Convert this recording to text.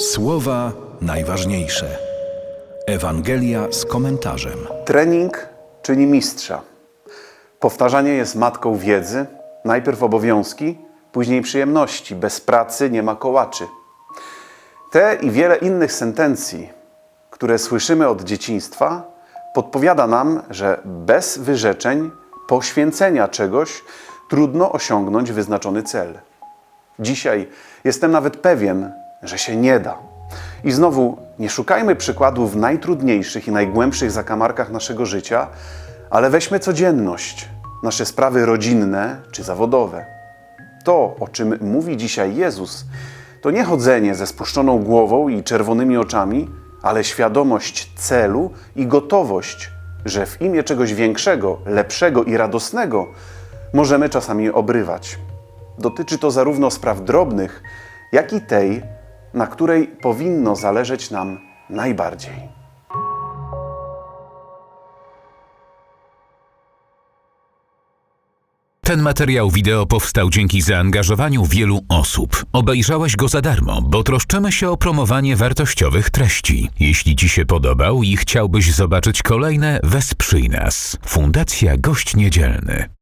Słowa najważniejsze. Ewangelia z komentarzem. Trening czyni mistrza. Powtarzanie jest matką wiedzy. Najpierw obowiązki, później przyjemności. Bez pracy nie ma kołaczy. Te i wiele innych sentencji, które słyszymy od dzieciństwa, podpowiada nam, że bez wyrzeczeń, poświęcenia czegoś, trudno osiągnąć wyznaczony cel. Dzisiaj jestem nawet pewien, że się nie da. I znowu nie szukajmy przykładów w najtrudniejszych i najgłębszych zakamarkach naszego życia, ale weźmy codzienność, nasze sprawy rodzinne czy zawodowe. To, o czym mówi dzisiaj Jezus, to nie chodzenie ze spuszczoną głową i czerwonymi oczami, ale świadomość celu i gotowość, że w imię czegoś większego, lepszego i radosnego możemy czasami obrywać. Dotyczy to zarówno spraw drobnych, jak i tej, na której powinno zależeć nam najbardziej. Ten materiał wideo powstał dzięki zaangażowaniu wielu osób. Obejrzałeś go za darmo, bo troszczymy się o promowanie wartościowych treści. Jeśli Ci się podobał i chciałbyś zobaczyć kolejne, wesprzyj nas. Fundacja Gość Niedzielny.